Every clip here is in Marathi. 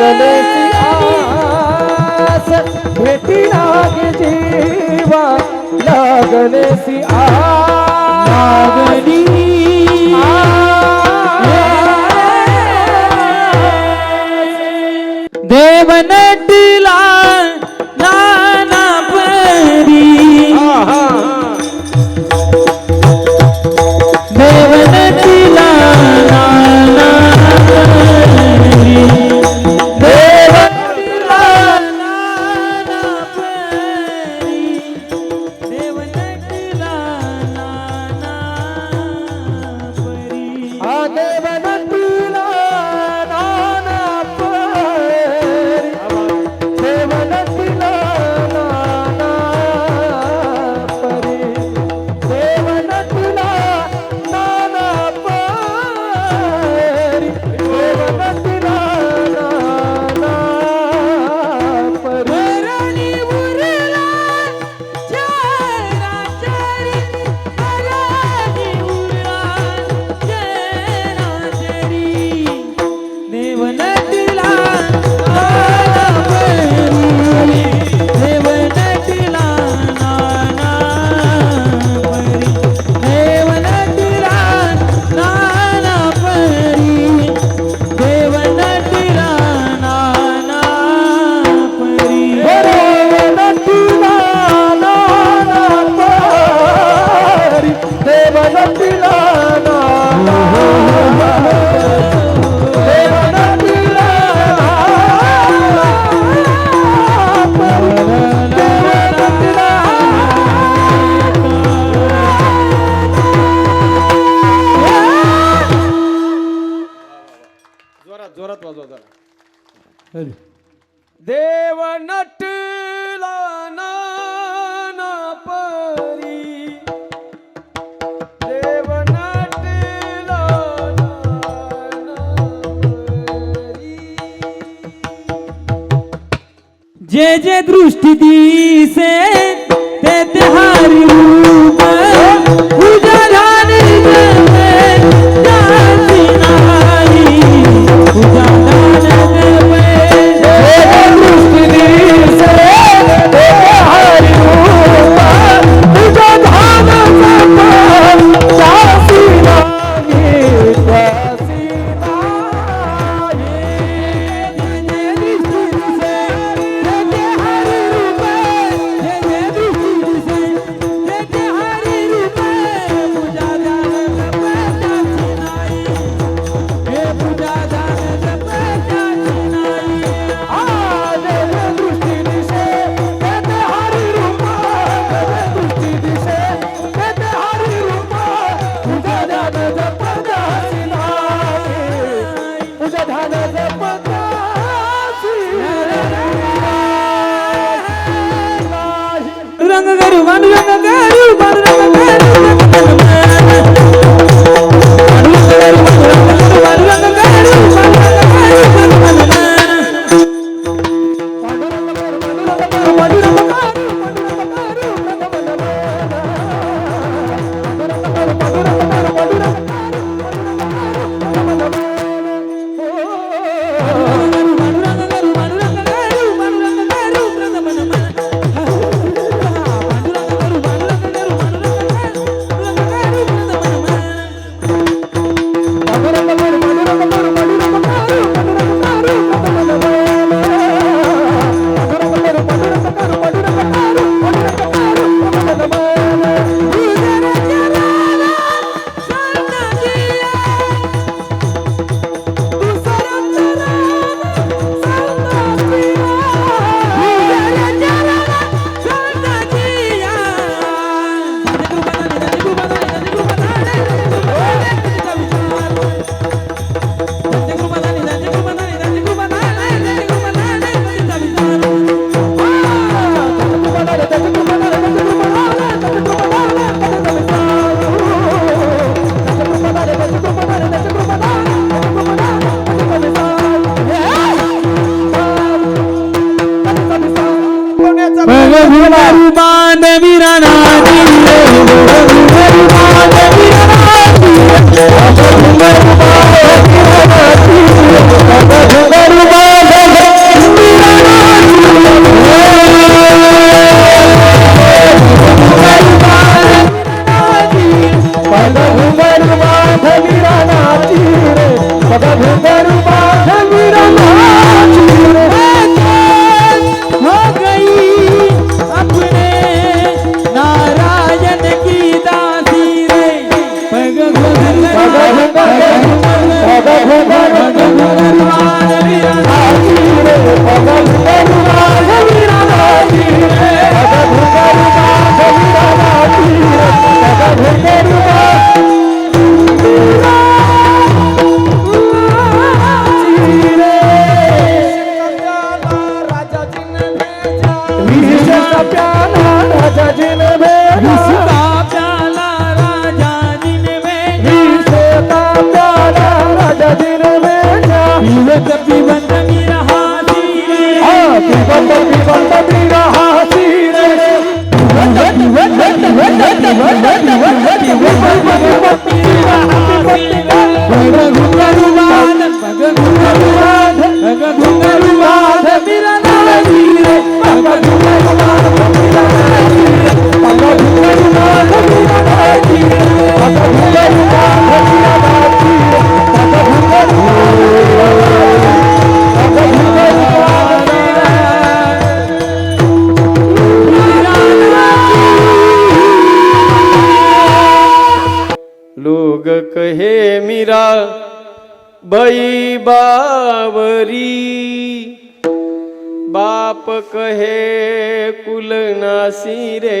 लागले आस भेटी लागे जीवा लागले सी लागली. जोरात वाजवा जरा. देव नटला परी. जे जे दृष्टी दिसे ते ते हरी रूप. மதுரம்? Baba, कुलनासी रे।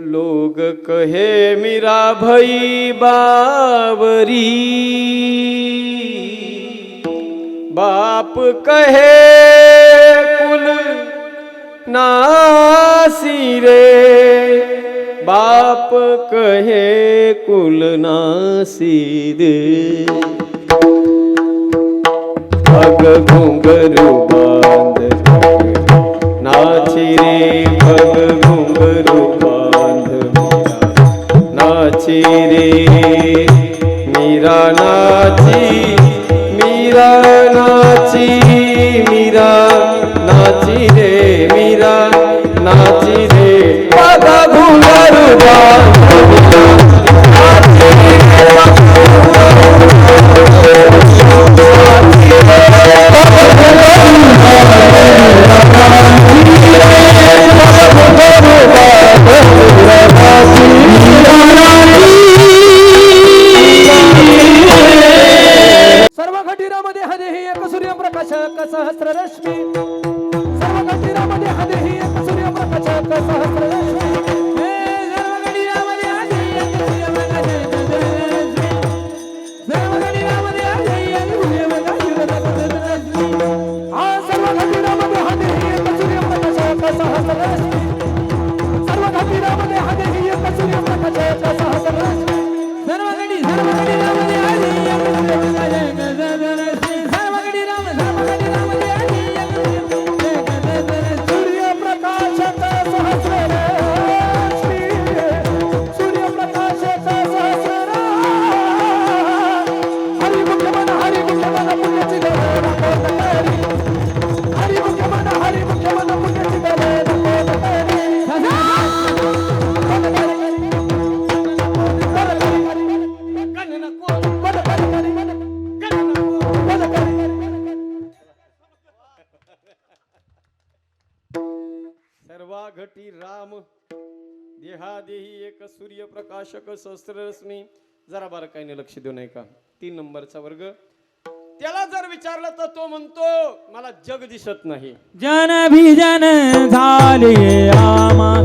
लोग कहे मीरा भई बावरी। बाप कहे कुल नासी रे। बाप कहे कुल नासी रे। अग घुंगरू बांध घटी राम देहादेही एक सूर्य प्रकाशक सहस्त्ररश्मी जरा बारकाईने लक्ष देऊ नये का? तीन नंबरचा वर्ग. त्याला जर विचारलं तर तो म्हणतो मला जग दिसत नाही. जन भी जन झाले आमा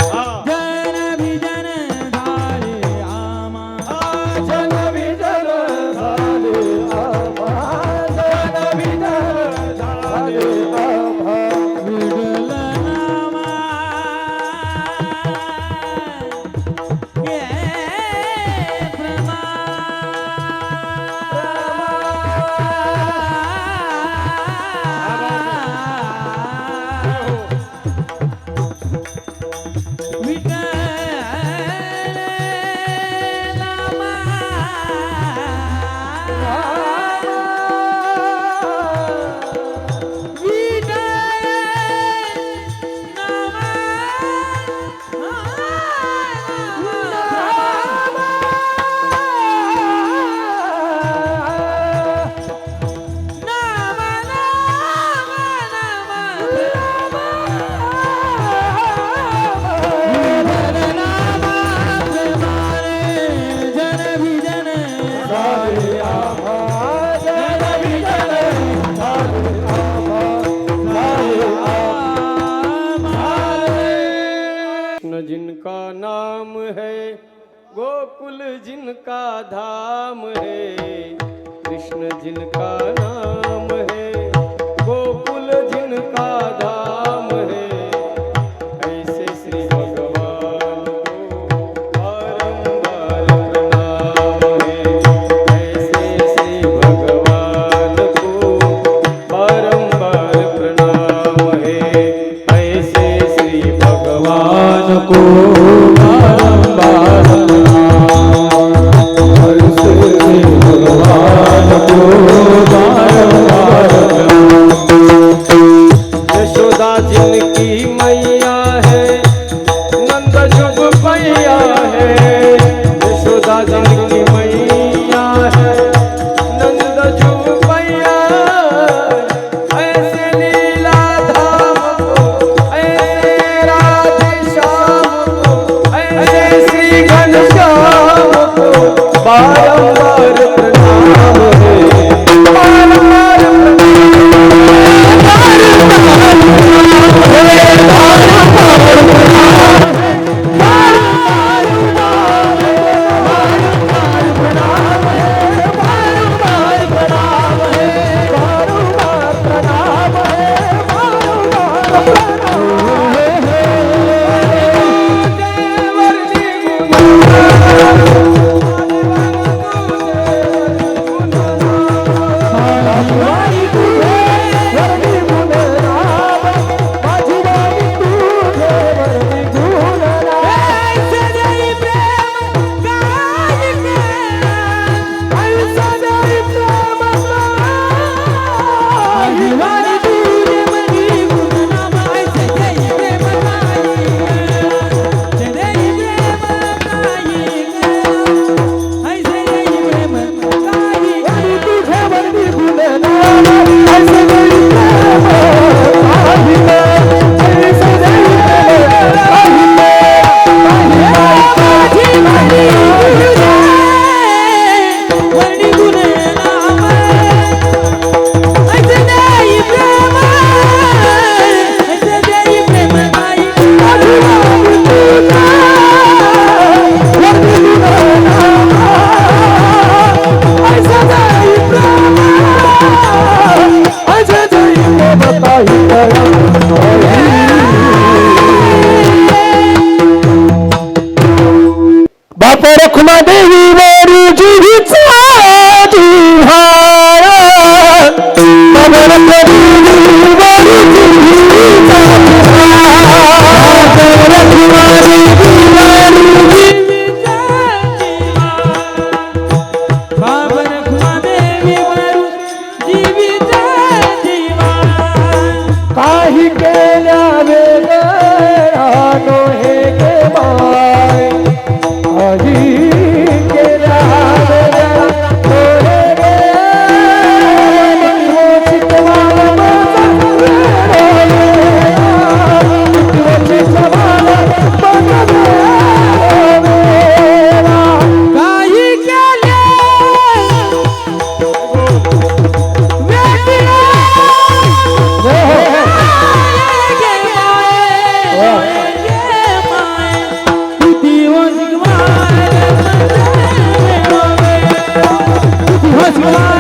जिनका नाम है गोकुल जिनका धाम है कृष्ण जिनका नाम है को હોશિયાર